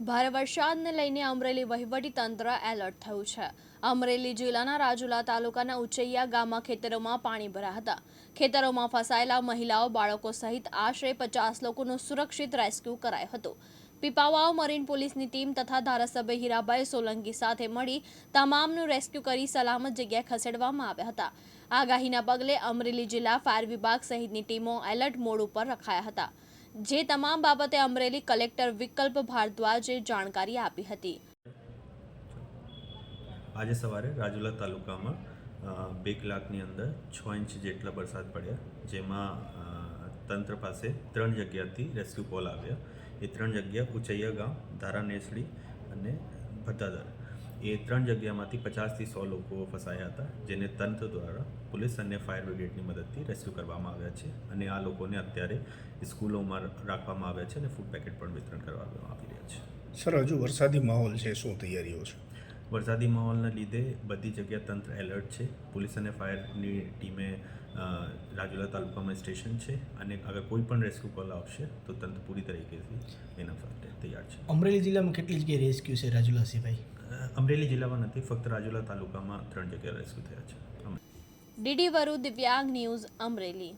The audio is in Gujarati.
ભારે વરસાદને લઈને અમરેલી તંત્ર એલર્ટ થયું છે. અમરેલી જિલ્લાના રાજુલા તાલુકાના ઉચૈયા ગામમાં ખેતરોમાં પાણી ભરાયા હતા. ખેતરોમાં ફસાયેલા મહિલાઓ, બાળકો સહિત આશરે પચાસ લોકોનું સુરક્ષિત રેસ્ક્યુ કરાયું હતું. પીપાવાવ મરીન પોલીસની ટીમ તથા ધારાસભ્ય હીરાભાઈ સોલંકી સાથે મળી તમામનું રેસ્ક્યુ કરી સલામત જગ્યાએ ખસેડવામાં આવ્યા હતા. આગાહીના પગલે અમરેલી જિલ્લા ફાયર વિભાગ સહિતની ટીમો એલર્ટ મોડ ઉપર રખાયા હતા. જે તમામ બાબતે અમરેલી કલેક્ટર વિકલ્પ ભારદ્વાજે જાણકારી આપી હતી. આજે સવારે રાજુલા તાલુકામાં બે કલાકની અંદર છ ઇંચ જેટલા વરસાદ પડ્યા, જેમાં તંત્ર પાસે ત્રણ જગ્યાથી રેસ્ક્યુ કોલ આવ્યા. એ ત્રણ જગ્યા ઉચૈયા ગામ, ધારા નેસડી અને ભદ્દાદર. એ ત્રણ જગ્યામાંથી પચાસથી સો લોકો ફસાયા હતા, જેને તંત્ર દ્વારા પોલીસ અને ફાયર બ્રિગેડની મદદથી રેસ્ક્યુ કરવામાં આવ્યા છે અને આ લોકોને અત્યારે સ્કૂલોમાં રાખવામાં આવ્યા છે અને ફૂડ પેકેટ પણ વિતરણ કરવામાં આવી રહ્યા છે. સર, હજુ વરસાદી માહોલ છે, શું તૈયારીઓ છે? વરસાદી માહોલના લીધે બધી જગ્યા તંત્ર એલર્ટ છે. પોલીસ અને ફાયરની ટીમે રાજુલા તાલુકામાં સ્ટેશન છે અને અગર કોઈ પણ રેસ્ક્યુ કોલ આવશે તો તંત્ર પૂરી તરીકેથી એના માટે તૈયાર છે. અમરેલી જિલ્લામાં કેટલી જગ્યાએ રેસ્ક્યુ છે રાજુલા સિવાય? અમરેલી જિલ્લામાં નથી ફક્ત રાજુલા તાલુકામાં ત્રણ જગ્યાએ રેસ્ક્યુ થયા છે. ડીડી વરુ દિવ્યાંગ ન્યૂઝ અમરેલી.